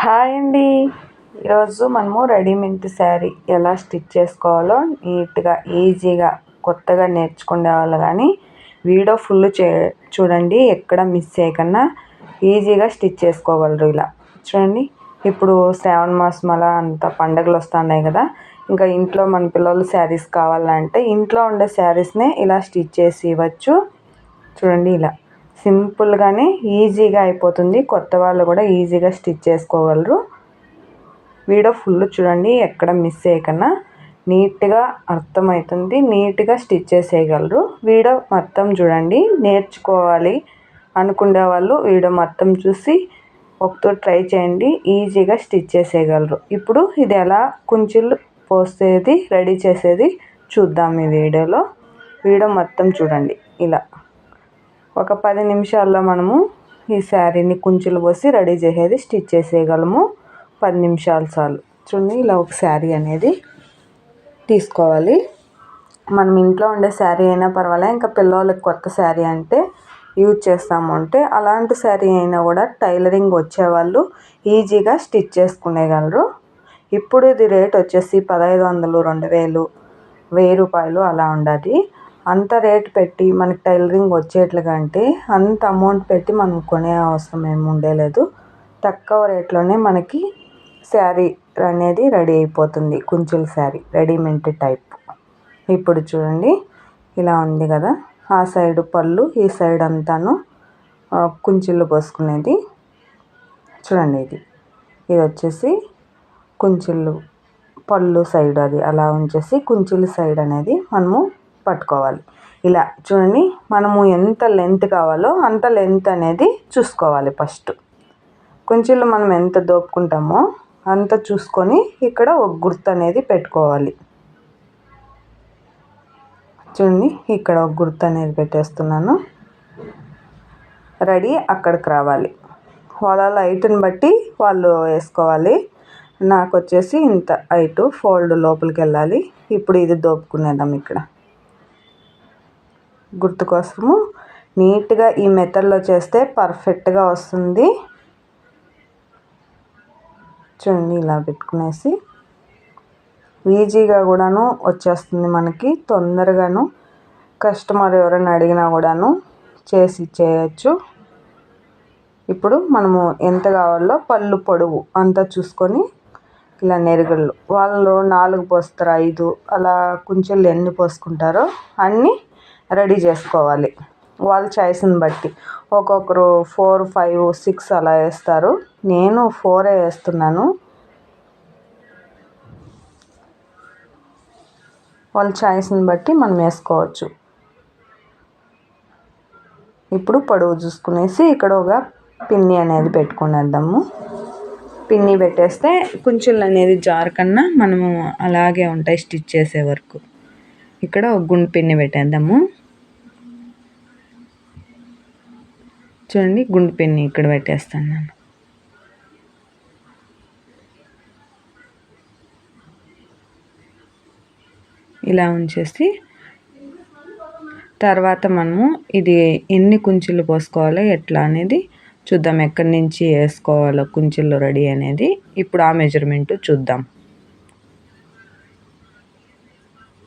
Hi అండి. ఈరోజు మనము రెడీమేడ్ శారీ ఎలా స్టిచ్ చేసుకోవాలో నీట్గా ఈజీగా కొత్తగా నేర్చుకునే వాళ్ళు కానీ వీడియో ఫుల్ చే చూడండి ఎక్కడ మిస్ చేయకుండా ఈజీగా స్టిచ్ చేసుకోగలరు ఇలా. చూడండి ఇప్పుడు శ్రావణ మాసం అలా అంత పండుగలు వస్తున్నాయి కదా ఇంకా ఇంట్లో మన పిల్లలు శారీస్ కావాలంటే ఇంట్లో ఉండే శారీస్నే ఇలా స్టిచ్ చేసి ఇవ్వచ్చు. చూడండి ఇలా. సింపుల్గానే ఈజీగా అయిపోతుంది. కొత్త వాళ్ళు కూడా ఈజీగా స్టిచ్ చేసుకోగలరు. వీడియో ఫుల్ చూడండి ఎక్కడ మిస్ చేయకన్నా. నీట్గా అర్థమవుతుంది నీట్గా స్టిచ్ చేసేయగలరు. వీడియో మొత్తం చూడండి నేర్చుకోవాలి అనుకునే వాళ్ళు వీడియో మొత్తం చూసి ఒకతో ట్రై చేయండి ఈజీగా స్టిచ్ చేసేయగలరు. ఇప్పుడు ఇది ఎలా కుంచిళ్ళు పోసేది రెడీ చేసేది చూద్దాం ఈ వీడియోలో. వీడియో మొత్తం చూడండి ఇలా. ఒక పది నిమిషాల్లో మనము ఈ శారీని కుంచులు పోసి రెడీ చేసేది స్టిచ్ చేసేయగలము. పది నిమిషాలు చాలు. చూడండి ఇలా ఒక శారీ అనేది తీసుకోవాలి. మనం ఇంట్లో ఉండే శారీ అయినా పర్వాలే ఇంకా పిల్లలకి కొత్త శారీ అంటే యూజ్ చేస్తాము అంటే అలాంటి శారీ అయినా కూడా టైలరింగ్ వచ్చేవాళ్ళు ఈజీగా స్టిచ్ చేసుకునేగలరు ఇప్పుడు ఇది రేట్ వచ్చేసి పదహైదు వందలు రెండు వేలు వెయ్యి రూపాయలు అలా ఉండదు అంత రేట్ పెట్టి మనకి టైలరింగ్ వచ్చేట్లుగా అంటే అంత అమౌంట్ పెట్టి మనం కొనే అవసరం ఏమి ఉండలేదు. తక్కువ రేట్లోనే మనకి శారీ అనేది రెడీ అయిపోతుంది. కుంచుల శారీ రెడీమేడ్ టైప్. ఇప్పుడు చూడండి ఇలా ఉంది కదా. ఆ సైడ్ పళ్ళు ఈ సైడ్ అంతాను కుంచెళ్ళు పోసుకునేది. చూడండి ఇది. ఇది వచ్చేసి కుంచెళ్ళు పళ్ళు సైడ్ అది. అలా ఉంచేసి కుంచిళ్ళ సైడ్ అనేది మనము పట్టుకోవాలి. ఇలా చూడండి మనము ఎంత లెంత్ కావాలో అంత లెంత్ అనేది చూసుకోవాలి ఫస్ట్ కొంచెంలో మనం ఎంత దోపుకుంటామో అంత చూసుకొని ఇక్కడ ఒక గుర్తు అనేది పెట్టుకోవాలి. చూడండి ఇక్కడ ఒక గుర్తు అనేది పెట్టేస్తున్నాను. రెడీ అక్కడికి రావాలి. వాళ్ళ హైట్ని బట్టి వాళ్ళు వేసుకోవాలి. నాకు వచ్చేసి ఇంత హైట్ ఫోల్డ్ లోపలికి వెళ్ళాలి. ఇప్పుడు ఇది దోపుకునేద్దాం ఇక్కడ. గుర్తు కోసము. నీట్గా ఈ మెథడ్లో చేస్తే పర్ఫెక్ట్గా వస్తుంది. చూడండి ఇలా పెట్టుకునేసి. ఈజీగా కూడాను వచ్చేస్తుంది మనకి. తొందరగాను కస్టమర్ ఎవరైనా అడిగినా కూడాను చేసి చేయొచ్చు ఇప్పుడు మనము ఎంత కావాలో పళ్ళు పొడవు అంతా చూసుకొని ఇలా నెరగళ్ళు. వాళ్ళు నాలుగు పోస్తారు ఐదు. అలా కొంచెం ఎన్ని పోసుకుంటారో అన్నీ రెడీ చేసుకోవాలి. వాళ్ళ చాయిస్ని బట్టి. ఒక్కొక్కరు ఫోర్ ఫైవ్ సిక్స్ అలా వేస్తారు. నేను ఫోరే వేస్తున్నాను. వాళ్ళ చాయిస్ని బట్టి మనం వేసుకోవచ్చు. ఇప్పుడు పొడవు చూసుకునేసి ఇక్కడ ఒక పిన్ని అనేది పెట్టుకునేద్దాము. పిన్ని పెట్టేస్తే కుంచులు అనేది జారకన్నా మనము అలాగే ఉంటాయి స్టిచ్ చేసే వరకు. ఇక్కడ ఒక గుండు పిన్ని పెట్టేద్దాము. చూడండి గుండు పిన్ని ఇక్కడ పెట్టేస్తాను నేను. ఇలా ఉంచేసి తర్వాత మనము ఇది ఎన్ని కుంచులు పోసుకోవాలో ఎట్లా అనేది చూద్దాం. ఎక్కడి నుంచి వేసుకోవాలో కుంచులు రెడీ అనేది. ఇప్పుడు ఆ మెజర్మెంట్ చూద్దాం.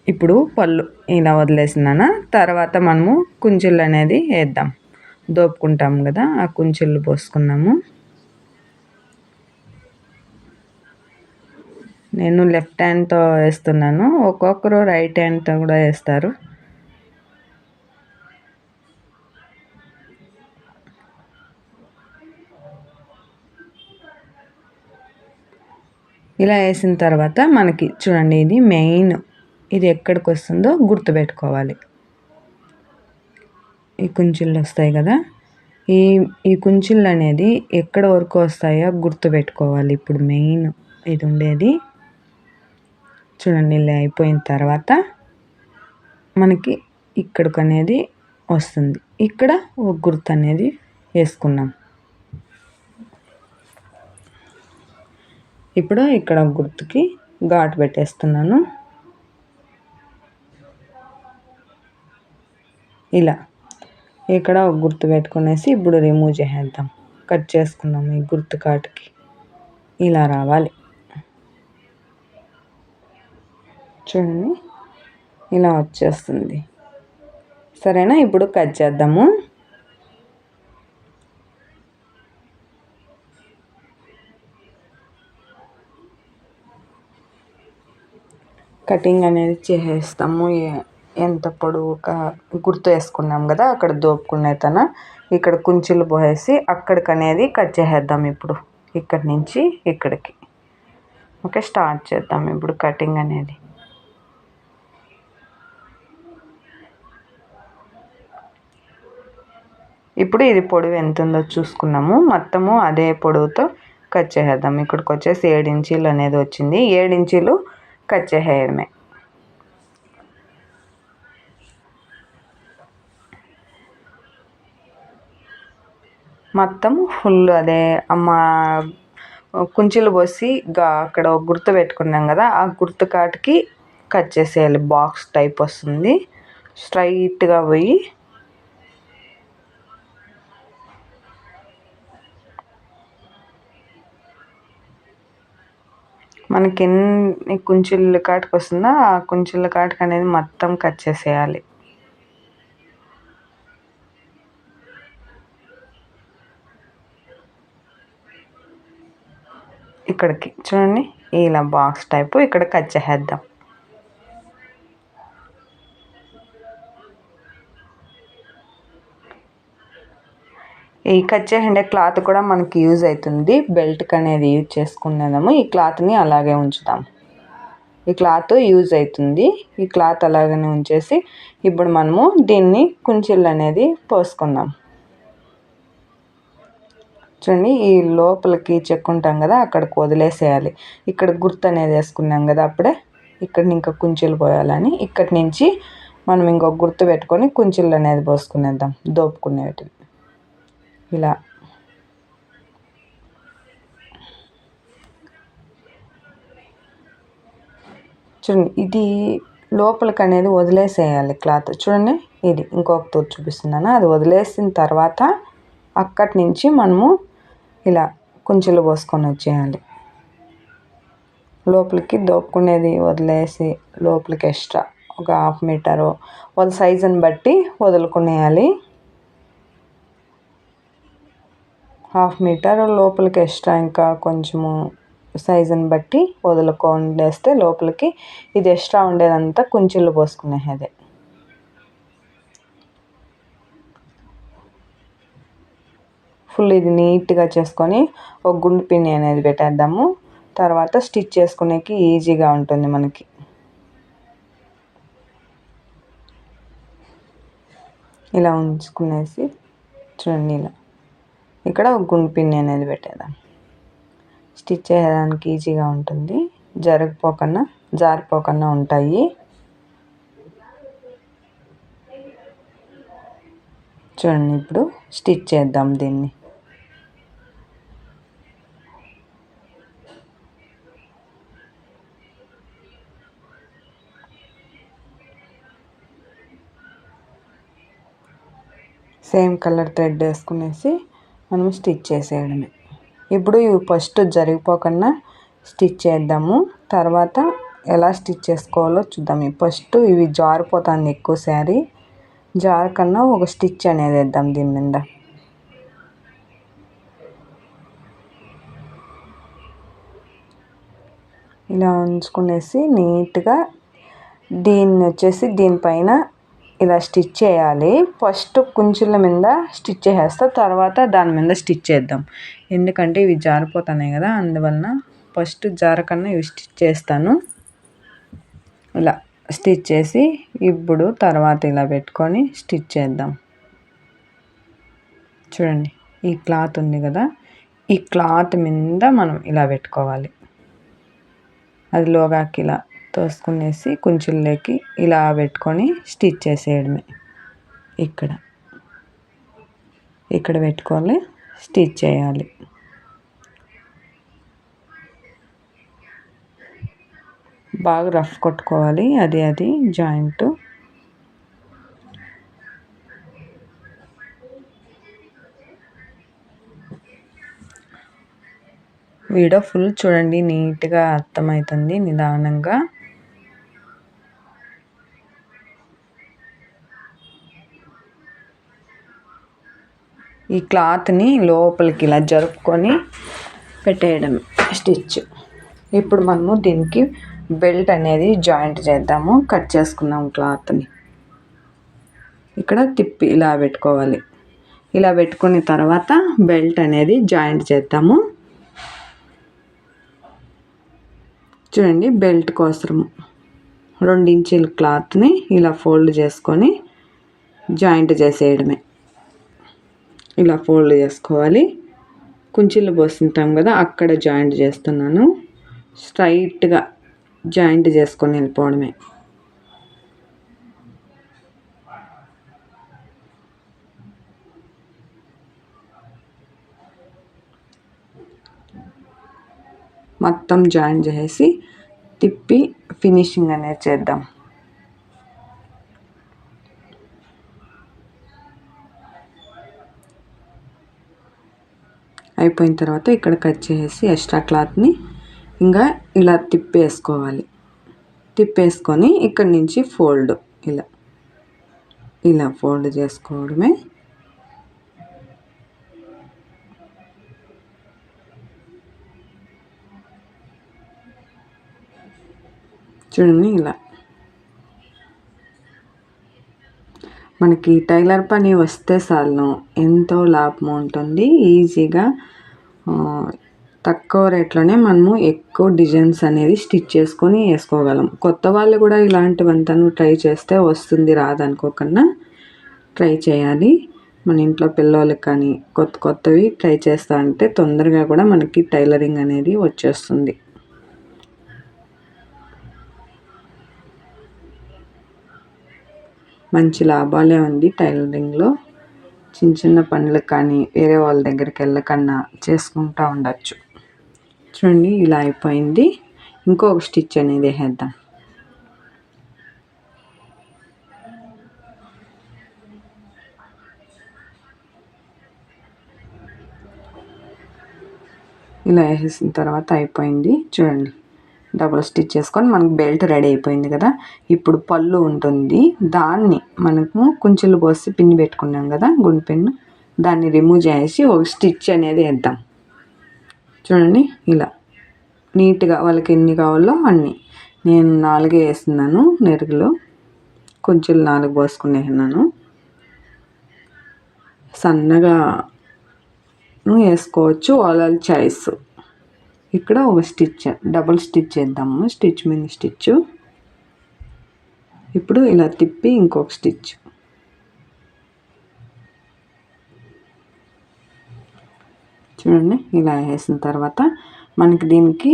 ఇప్పుడు పళ్ళు ఇలా వదిలేసినానా తర్వాత మనము కుంచులు అనేది వేద్దాం. దోపుకుంటాం కదా ఆ కుంచెళ్ళు పోసుకున్నాము. నేను లెఫ్ట్ హ్యాండ్తో వేస్తున్నాను ఒక్కొక్కరు రైట్ హ్యాండ్తో కూడా వేస్తారు. ఇలా వేసిన తర్వాత మనకి చూడండి ఇది మెయిన్ ఇది ఎక్కడికి వస్తుందో గుర్తుపెట్టుకోవాలి. ఈ కుంచిళ్ళు వస్తాయి కదా? ఈ ఈ కుంచిళ్ళు అనేది ఎక్కడ వరకు వస్తాయో గుర్తుపెట్టుకోవాలి. ఇప్పుడు మెయిన్ ఇది ఉండేది చూడండి ఇలా అయిపోయిన తర్వాత మనకి ఇక్కడికి అనేది వస్తుంది. ఇక్కడ ఒక గుర్తు అనేది వేసుకున్నాం ఇప్పుడు ఇక్కడ గుర్తుకి ఘాటు పెట్టేస్తున్నాను. ఇలా. ఇక్కడ ఒక గుర్తు పెట్టుకునేసి ఇప్పుడు రిమూవ్ చేసేద్దాం. కట్ చేసుకున్నాము ఈ గుర్తు కాటుకి. ఇలా రావాలి. చూడండి ఇలా వచ్చేస్తుంది. సరేనా? ఇప్పుడు కట్ చేద్దాము. కటింగ్ అనేది చేసేస్తాము. ఎంత పొడవుగా గుర్తు వేసుకున్నాం కదా అక్కడ దోపుకునే తన ఇక్కడ కుంచులు పోసేసి అక్కడికి అనేది కట్ చేసేద్దాం ఇప్పుడు ఇక్కడి నుంచి ఇక్కడికి. ఓకే స్టార్ట్ చేద్దాం ఇప్పుడు కటింగ్ అనేది. ఇప్పుడు ఇది పొడవు ఎంత ఉందో చూసుకున్నాము. మొత్తము అదే పొడవుతో కట్ చేసేద్దాం. ఇక్కడికి వచ్చేసి ఏడు ఇంచీలు అనేది వచ్చింది. ఏడు ఇంచీలు కట్ చేసేయడమే. మొత్తం ఫుల్ అదే అమ్మ కుంచెలు పోసి అక్కడ గుర్తు పెట్టుకున్నాం కదా ఆ గుర్తు కాటికి కట్ చేసేయాలి. బాక్స్ టైప్ వస్తుంది. స్ట్రైట్గా పోయి మనకి ఎన్ని కుంచిళ్ళ కాటికి వస్తుందో ఆ కుంచుల కాటికి అనేది మొత్తం కట్ చేసేయాలి. ఇక్కడికి. చూడండి ఇలా బాక్స్ టైపు ఇక్కడ కట్ చేసేద్దాం. ఈ కట్ చేసే క్లాత్ కూడా మనకి యూజ్ అవుతుంది. బెల్ట్కి అనేది యూజ్ చేసుకునేదాము. ఈ క్లాత్ని అలాగే ఉంచుదాం ఈ క్లాత్ యూజ్ అవుతుంది. ఈ క్లాత్ అలాగనే ఉంచేసి ఇప్పుడు మనము దీన్ని కుంచిళ్ళు అనేది పోసుకుందాం. చూడండి ఈ లోపలికి చెక్కుంటాం కదా అక్కడికి వదిలేసేయాలి ఇక్కడ గుర్తు అనేది వేసుకున్నాం కదా అప్పుడే ఇక్కడ ఇంకా కుంచెలు పోయాలని. ఇక్కడి నుంచి మనం ఇంకొక గుర్తు పెట్టుకొని కుంచెలు అనేది పోసుకునేద్దాం దోపుకునేటివి. ఇలా. చూడండి ఇది లోపలికి అనేది వదిలేసేయాలి క్లాత్. చూడండి ఇది ఇంకొక తూరు చూపిస్తున్నాను. అది వదిలేసిన తర్వాత అక్కడి నుంచి మనము ఇలా కుంచెలు పోసుకొని వచ్చేయాలి. లోపలికి దోపుకునేది వదిలేసి లోపలికి ఎక్స్ట్రా ఒక హాఫ్ మీటరు వాళ్ళ సైజుని బట్టి వదులుకునేయాలి. హాఫ్ మీటర్ లోపలికి ఎక్స్ట్రా ఇంకా కొంచెము సైజుని బట్టి వదులుకొని వేస్తే లోపలికి ఇది ఎక్స్ట్రా ఉండేదంతా కుంచెలు పోసుకునేది. ఫుల్ ఇది నీట్గా చేసుకొని ఒక గుండు పిన్ని అనేది పెట్టేద్దాము. తర్వాత స్టిచ్ చేసుకునేకి ఈజీగా ఉంటుంది మనకి. ఇలా ఉంచుకునేసి చూడండి ఇలా. ఇక్కడ ఒక గుండు పిన్ని అనేది పెట్టేద్దాం. స్టిచ్ చేయడానికి ఈజీగా ఉంటుంది. జరగపోకన్నా జారిపోకన్నా ఉంటాయి. చూడండి ఇప్పుడు స్టిచ్ చేద్దాం దీన్ని. సేమ్ కలర్ థ్రెడ్ వేసుకునేసి మనం స్టిచ్ చేసేయడమే. ఇప్పుడు ఇవి ఫస్ట్ జరిగిపోకుండా స్టిచ్ చేద్దాము. తర్వాత ఎలా స్టిచ్ చేసుకోవాలో చూద్దాం. ఫస్ట్ ఇవి జారిపోతుంది ఎక్కువ శారీ. జారకన్నా ఒక స్టిచ్ అనేది వేద్దాం దీని మీద. ఇలా ఉంచుకునేసి నీట్గా దీన్ని వచ్చేసి దీనిపైన ఇలా స్టిచ్ చేయాలి. ఫస్ట్ కుంచుల మీద స్టిచ్ చేసేస్తా. తర్వాత దాని మీద స్టిచ్ చేద్దాం. ఎందుకంటే ఇవి జారిపోతున్నాయి కదా అందువలన ఫస్ట్ జారకన్నా ఇవి స్టిచ్ చేస్తాను. ఇలా స్టిచ్ చేసి ఇప్పుడు తర్వాత ఇలా పెట్టుకొని స్టిచ్ చేద్దాం. చూడండి ఈ క్లాత్ ఉంది కదా ఈ క్లాత్ మీద మనం ఇలా పెట్టుకోవాలి. అది లోగాకి ఇలా తోసుకునేసి కుంచుల్లోకి ఇలా పెట్టుకొని స్టిచ్ చేసేయడమే. ఇక్కడ. ఇక్కడ పెట్టుకోవాలి స్టిచ్ చేయాలి. బాగా రఫ్ కొట్టుకోవాలి. అది అది జాయింట్. వీడియో ఫుల్ చూడండి. నీట్గా అర్థమవుతుంది. నిదానంగా. ఈ క్లాత్ని లోపలికి ఇలా జరుపుకొని పెట్టేయడం స్టిచ్. ఇప్పుడు మనము దీనికి బెల్ట్ అనేది జాయింట్ చేద్దాము కట్ చేసుకున్నాం క్లాత్ని. ఇక్కడ తిప్పి ఇలా పెట్టుకోవాలి. ఇలా పెట్టుకున్న తర్వాత బెల్ట్ అనేది జాయింట్ చేద్దాము. చూడండి బెల్ట్ కోసం ఇంచుల క్లాత్ని ఇలా ఫోల్డ్ చేసుకొని జాయింట్ చేసేయడమే. ఇలా ఫోల్డ్ చేసుకోవాలి. కుంచిళ్ళు పోస్తుంటాం కదా అక్కడ జాయింట్ చేస్తున్నాను. స్ట్రైట్గా జాయింట్ చేసుకొని వెళ్ళిపోవడమే. మొత్తం జాయిన్ చేసి తిప్పి ఫినిషింగ్ అనేది చేద్దాం. అయిపోయిన తర్వాత ఇక్కడ కట్ చేసి ఎక్స్ట్రా క్లాత్ని ఇంకా ఇలా తిప్పేసుకోవాలి. తిప్పేసుకొని ఇక్కడి నుంచి ఫోల్డ్ ఇలా. ఇలా ఫోల్డ్ చేసుకోవడమే. చూడండి ఇలా. మనకి టైలర్ పని వస్తే చాలను ఎంతో లాభం ఉంటుంది. ఈజీగా తక్కువ రేట్లోనే మనము ఎక్కువ డిజైన్స్ అనేది స్టిచ్ చేసుకొని వేసుకోగలం. కొత్త వాళ్ళు కూడా ఇలాంటివంతను ట్రై చేస్తే వస్తుంది రాదనుకోకుండా ట్రై చేయాలి. మన ఇంట్లో పిల్లలకి కానీ కొత్త కొత్తవి ట్రై చేస్తా అంటే తొందరగా కూడా మనకి టైలరింగ్ అనేది వచ్చేస్తుంది. మంచి లాభాలే ఉంది టైలరింగ్లో. చిన్న చిన్న పనులకు కానీ వేరే వాళ్ళ దగ్గరికి వెళ్ళకన్నా చేసుకుంటూ ఉండొచ్చు. చూడండి ఇలా అయిపోయింది. ఇంకొక స్టిచ్ అనేది వేసేద్దాం. ఇలా వేసేసిన తర్వాత అయిపోయింది. చూడండి. డబుల్ స్టిచ్ చేసుకొని మనకు బెల్ట్ రెడీ అయిపోయింది కదా. ఇప్పుడు పళ్ళు ఉంటుంది. దాన్ని మనము కుంచెలు పోసి పిన్ పెట్టుకున్నాం కదా గుండు పిన్ను. దాన్ని రిమూవ్ చేసి ఒక స్టిచ్ అనేది వేద్దాం. చూడండి ఇలా. నీట్గా వాళ్ళకి ఎన్ని కావాలో అన్ని. నేను నాలుగే వేస్తున్నాను నెరుగులో. కొంచెం నాలుగు పోసుకునేసినాను. సన్నగా వేసుకోవచ్చు వాళ్ళ చాయిస్ ఇక్కడ ఒక స్టిచ్ డబుల్ స్టిచ్ చేద్దాము స్టిచ్ మీద స్టిచ్. ఇప్పుడు ఇలా తిప్పి ఇంకొక స్టిచ్. చూడండి ఇలా వేసిన తర్వాత మనకి దీనికి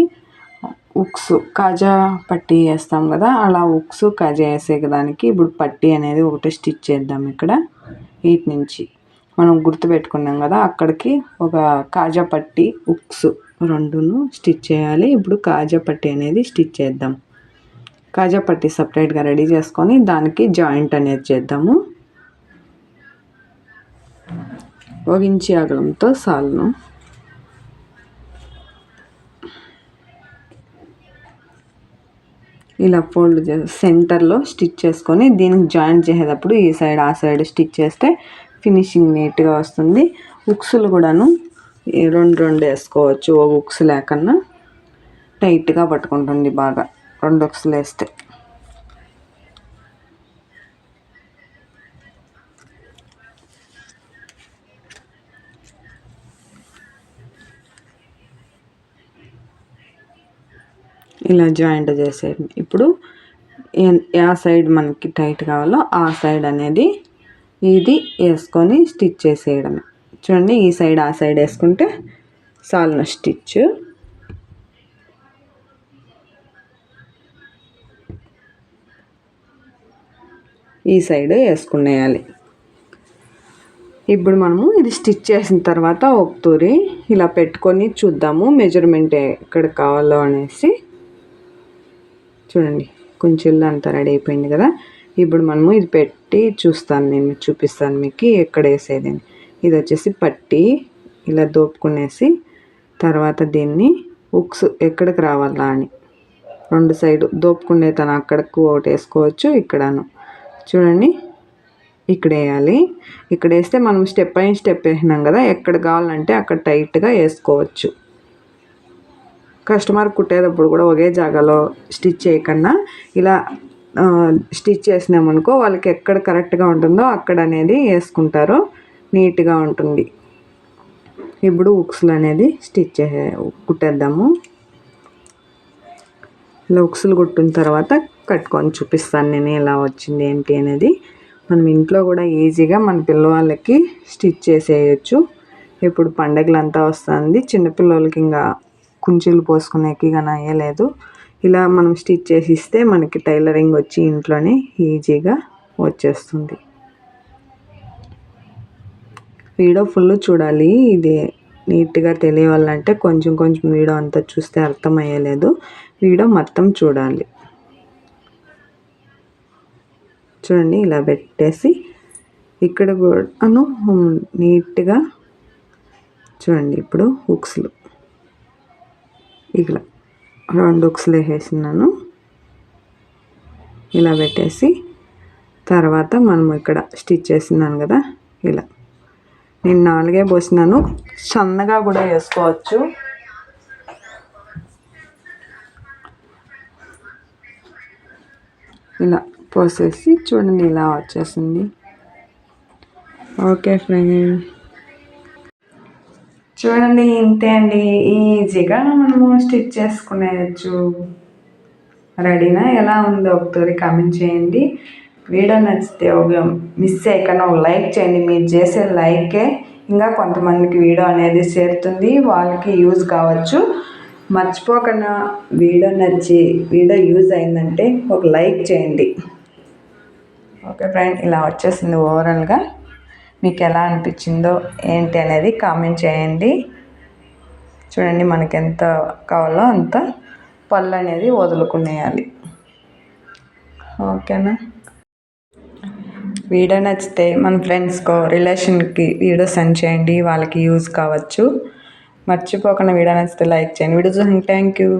ఉక్స్ కాజా పట్టి వేస్తాం కదా అలా ఉక్స్ కాజా వేసే దానికి ఇప్పుడు పట్టి అనేది ఒకటి స్టిచ్ చేద్దాం ఇక్కడ వీటి నుంచి. మనం గుర్తుపెట్టుకున్నాం కదా అక్కడికి ఒక కాజా పట్టి ఉక్స్ రెండును స్టిచ్ చేయాలి. ఇప్పుడు కాజా పట్టి అనేది స్టిచ్ చేద్దాం. కాజా పట్టి సపరేట్గా రెడీ చేసుకొని దానికి జాయింట్ అనేది చేద్దాము. ఒక ఇంచి అగలంతో సాల్ను. ఇలా ఫోల్డ్ సెంటర్లో స్టిచ్ చేసుకొని దీనికి జాయింట్ చేసేటప్పుడు ఈ సైడ్ ఆ సైడ్ స్టిచ్ చేస్తే ఫినిషింగ్ నీట్గా వస్తుంది. ఉక్సులు కూడాను రెండు రెండు వేసుకోవచ్చు ఓ బుక్స్ లేకన్నా. టైట్గా పట్టుకుంటుంది బాగా రెండు బుక్స్లు వేస్తే ఇలా జాయింట్ చేసేయండి. ఇప్పుడు ఆ సైడ్ మనకి టైట్ కావాలో ఆ సైడ్ అనేది ఇది వేసుకొని స్టిచ్ చేసేయడమే. చూడండి ఈ సైడ్ ఆ సైడ్ వేసుకుంటే సాల్న స్టిచ్. ఈ సైడ్ వేసుకునేయాలి. ఇప్పుడు మనము ఇది స్టిచ్ చేసిన తర్వాత ఒక తూరి ఇలా పెట్టుకొని చూద్దాము మెజర్మెంట్ ఎక్కడ కావాలో అనేసి. చూడండి కొంచెం అంతా రెడీ అయిపోయింది కదా. ఇప్పుడు మనము ఇది పెట్టి చూస్తాను నేను చూపిస్తాను మీకు ఎక్కడ వేసేది ఇది వచ్చేసి పట్టి. ఇలా దోపుకునేసి తర్వాత దీన్ని ఉక్స్ ఎక్కడికి రావాలా అని రెండు సైడు దోపుకునే తను అక్కడికి ఒకటి వేసుకోవచ్చు ఇక్కడను. చూడండి ఇక్కడ వేయాలి. ఇక్కడ వేస్తే మనం స్టెప్ అయిన స్టెప్ వేసినాం కదా ఎక్కడ కావాలంటే అక్కడ టైట్గా వేసుకోవచ్చు. కస్టమర్ కుట్టేటప్పుడు కూడా ఒకే జాగాలో స్టిచ్ చేయకుండా ఇలా స్టిచ్ చేసినామనుకో వాళ్ళకి ఎక్కడ కరెక్ట్గా ఉంటుందో అక్కడ అనేది వేసుకుంటారు. నీట్గా ఉంటుంది. ఇప్పుడు ఉక్స్లు అనేది స్టిచ్ చేసే కుట్టేద్దాము. ఇలా ఉక్సులు కుట్టిన తర్వాత కట్టుకొని చూపిస్తాను నేను ఎలా వచ్చింది ఏంటి అనేది. మనం ఇంట్లో కూడా ఈజీగా మన పిల్లవాళ్ళకి స్టిచ్ చేసేయచ్చు. ఇప్పుడు పండగలంతా వస్తుంది. చిన్నపిల్లలకి ఇంకా కుంచీలు పోసుకునేకి కానీ అయ్యలేదు. ఇలా మనం స్టిచ్ చేసి ఇస్తే మనకి టైలరింగ్ వచ్చి ఇంట్లోనే ఈజీగా వచ్చేస్తుంది. వీడియో ఫుల్ చూడాలి. ఇది నీట్గా తెలియాలంటే కొంచెం కొంచెం వీడియో అంతా చూస్తే అర్థమయ్యలేదు. వీడియో మొత్తం చూడాలి. చూడండి ఇలా పెట్టేసి ఇక్కడ కూడాను నీట్గా చూడండి ఇప్పుడు హుక్స్లు. ఇలా రెండు హుక్స్లు వేసేసినాను. ఇలా పెట్టేసి తర్వాత మనం ఇక్కడ స్టిచ్ చేసినాను కదా ఇలా. నేను నాలుగే పోసినాను. సన్నగా కూడా వేసుకోవచ్చు. ఇలా పోసేసి చూడండి ఇలా వచ్చేసింది. Okay friend. చూడండి ఇంతే అండి. ఈజీగా మనము స్టిచ్ చేసుకునేయచ్చు. రెడీనా? ఎలా ఉందో ఒకసారి కామెంట్ చేయండి. వీడియో నచ్చితే ఒక మిస్ చేయకుండా ఒక లైక్ చేయండి. మీరు చేసే లైకే ఇంకా కొంతమందికి వీడియో అనేది చేరుతుంది. వాళ్ళకి యూజ్ కావచ్చు. మర్చిపోకుండా వీడియో నచ్చి వీడియో యూజ్ అయిందంటే ఒక లైక్ చేయండి. ఓకే ఫ్రెండ్ ఇలా వచ్చేసింది ఓవరాల్గా మీకు ఎలా అనిపించిందో ఏంటి అనేది కామెంట్ చేయండి. చూడండి మనకి ఎంత కావాలో అంత పళ్ళు అనేది వదులుకునేయాలి. ఓకేనా వీడియో నచ్చితే మన ఫ్రెండ్స్కో రిలేషన్కి వీడియో సెండ్ చేయండి వాళ్ళకి యూజ్ కావచ్చు. మర్చిపోకుండా వీడియో నచ్చితే లైక్ చేయండి. వీడియో చూసి థ్యాంక్ యూ